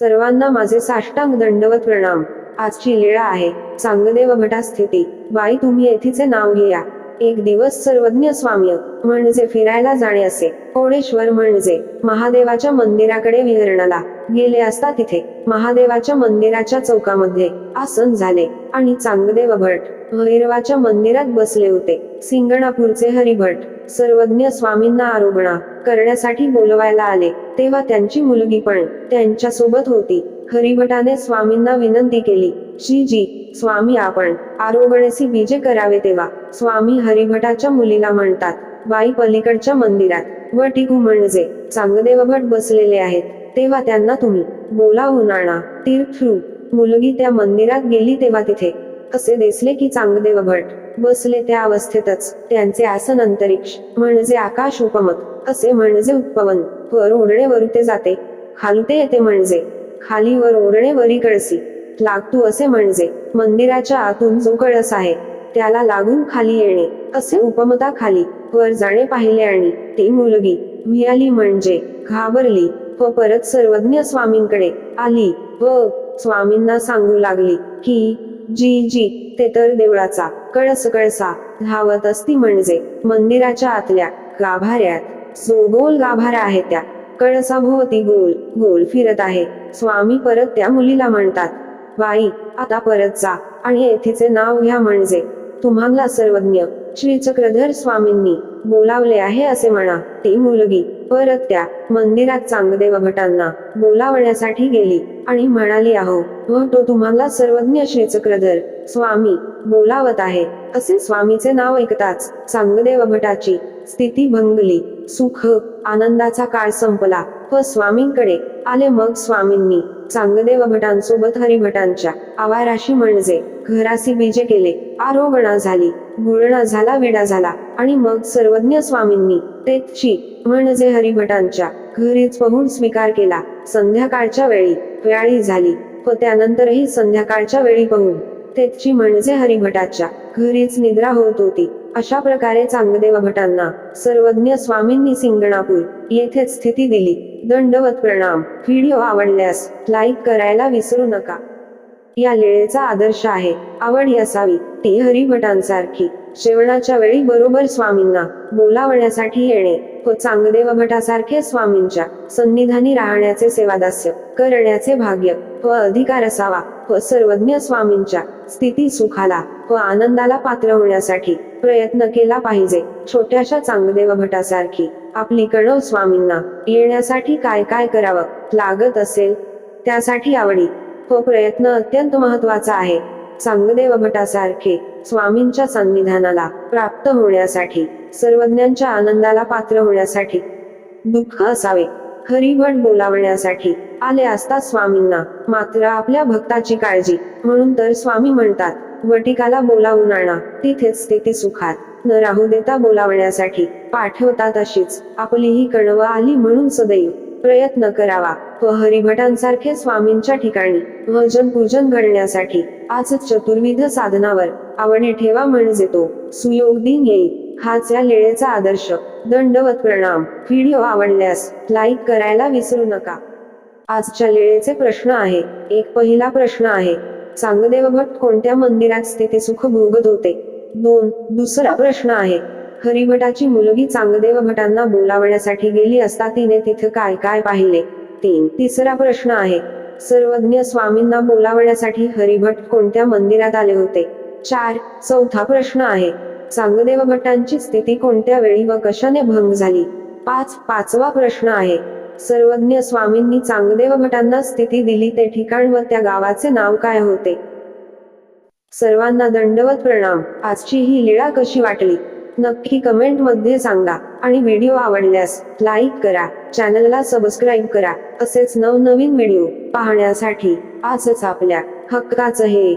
सर्वांना माझे साष्टांग दंडवत प्रणाम. आजची लीळा आहे. चांगदेव भटा स्थिती बाई तुम्ही येथीचे नाव घ्या. एक दिवस सर्वज्ञ स्वामी म्हणजे फिरायला जाणे असे. कोणेश्वर म्हणजे महादेवाच्या मंदिराकडे विहरणाला. गेले असता तिथे महादेवाच्या मंदिराच्या चौकामध्ये आसन झाले. आणि चांगदेव भट भैरवाच्या मंदिरात बसले होते. सिंगणापूरचे हरिभट सर्वज्ञ स्वामींना आरोगणा. करण्यासाठी बोलवायला आले तेव्हा त्यांची मुलगी पण त्यांच्यासोबत होती. हरिभटाने स्वामींना विनंती केली श्रीजी स्वामी आपण आरोगणेसी बीजे करावे तेव्हा. स्वामी हरिभटाच्या मुलीला म्हणतात बाई पलीकडच्या मंदिरात व टिकू म्हणजे चांगदेव भट बसलेले आहेत. तेव्हा त्यांना तुम्ही बोलावून आणा. तीर्थरू मुलगी त्या मंदिरात गेली तेव्हा तिथे. असे दिसले की चांगदेव भट बसले त्या अवस्थेतच त्यांचे आसन अंतरिक्ष म्हणजे आकाश उपमत असे म्हणजे उत्पवन. वर ओढणे वरुते जाते. खालते येते म्हणजे. खाली वर ओढणे वरी कळसी लागतू असे म्हणजे. मंदिराच्या आतून जो कळस आहे त्याला लागून खाली येणे. असे उपमता खाली वर जाणे पाहिले आणि ती मुलगी मिळाली म्हणजे घाबरली व परत सर्वज्ञ स्वामींकडे आली व स्वामींना सांगू लागली की जी जी ते तर देवळाचा कळस कळसा धावत असती म्हणजे मंदिराच्या आतल्या गाभाऱ्यात गोल गाभारा आहे त्या. कळसाभोवती गोल गोल फिरत आहे. स्वामी परत त्या मुलीला म्हणतात बाई आता परत जा आणि येथेचे नाव घ्या म्हणजे. तुम्हाला सर्वज्ञ श्री चक्रधर स्वामींनी बोलावले आहे असे म्हणा ती मुलगी परत त्या मंदिरात चांगदेव भटांना बोलावण्यासाठी गेली आणि म्हणाली आहो व तो तुम्हाला सर्वज्ञ श्री चक्रधर स्वामी बोलावत आहे. असे स्वामीचे नाव ऐकताच चांगदेव भटाची स्थिती भंगली. सुख आनंदाचा काळ संपला. व स्वामींकडे आले मग स्वामींनी. चांगदेव भटांसोबत हरिभटांच्या आवाराशी म्हणजे घरासी बीजे केले. आरोगणा झाली. गुळणा झाला विडा झाला. आणि मग सर्वज्ञ स्वामींनी तेची म्हणजे हरिभटांच्या घरीच पाहून स्वीकार केला. संध्याकाळच्या वेळी व्याळी झाली व त्यानंतरही संध्याकाळच्या वेळी पाहून तेची म्हणजे हरिभटाच्या घरीच निद्रा होत होती. अशा प्रकारे चांगदेव भटांना सर्वज्ञ स्वामींनी सिंगणापूर येथेच स्थिती दिली. दंडवत प्रणाम. व्हिडिओ आवडल्यास लाईक करायला विसरू नका. या लीळेचा आदर्श आहे. आवड असावी ती हरिभटांसारखी. शेवणाच्या वेळी बरोबर स्वामींना बोलावण्यासाठी येणे. व चांगदेव भटासारखे स्वामींच्या सन्निधानी राहण्याचे सेवादास्य करण्याचे भाग्य. व अधिकार असावा. व सर्वज्ञ स्वामींच्या स्थिती सुखाला व आनंदाला पात्र होण्यासाठी प्रयत्न केला पाहिजे. छोट्याशा चांगदेव भटासारखी आपली कणव स्वामींना येण्यासाठी काय काय करावं लागत असेल त्यासाठी आवडी. व प्रयत्न अत्यंत महत्त्वाचा आहे. चांगदेव भटासारखे स्वामींच्या संविधानाला प्राप्त होण्यासाठी सर्वज्ञांच्या आनंदाला पात्र होण्यासाठी दुःख असावे. हरिभट बोलावण्यासाठी आले असता स्वामींना मात्र आपल्या भक्ताची काळजी. म्हणून तर स्वामी म्हणतात वटिकाला बोलावून आणा तिथेच स्थिती सुखात. न राहू देता बोलावण्यासाठी पाठवतात अशीच आपलीही कणव आली म्हणून सदैव प्रयत्न करावा. व हरिभटांसारखे स्वामींच्या ठिकाणी भजन पूजन घडण्यासाठी आज चतुर्विध साधनावर आवडे ठेवा म्हणजे तो सुयोग दिन येईल हाच या लेळेचा आदर्श दंडवत प्रणाम व्हिडिओ आवडल्यास लाईक करायला विसरू नका. आजच्या लेळेचे प्रश्न आहे. एक पहिला प्रश्न आहे. चांगदेव भट कोणत्या मंदिरात स्थिती सुख भोगत होते दोन दुसरा प्रश्न आहे. हरिभटाची मुलगी चांगदेव भटांना बोलावण्यासाठी गेली असता तिने तिथे काय काय पाहिले? तीन तिसरा प्रश्न आहे. सर्वज्ञ स्वामींना बोलावण्यासाठी हरिभट कोणत्या मंदिरात आले होते? चार चौथा प्रश्न आहे. चांगदेव भटांची स्थिती कोणत्या वेळी व कशाने भंग झाली? पाच पाचवा प्रश्न आहे. सर्वज्ञ स्वामींनी चांगदेव भटांना स्थिती दिली ते ठिकाण व त्या गावाचे नाव काय होते? सर्वांना दंडवत प्रणाम. आजची ही लीळा कशी वाटली? नक्की कमेंटमध्ये सांगा. आणि व्हिडिओ आवडल्यास लाईक करा. चॅनलला सबस्क्राईब करा. असेच नवनवीन व्हिडिओ पाहण्यासाठी आजच आपल्या हक्काचं हे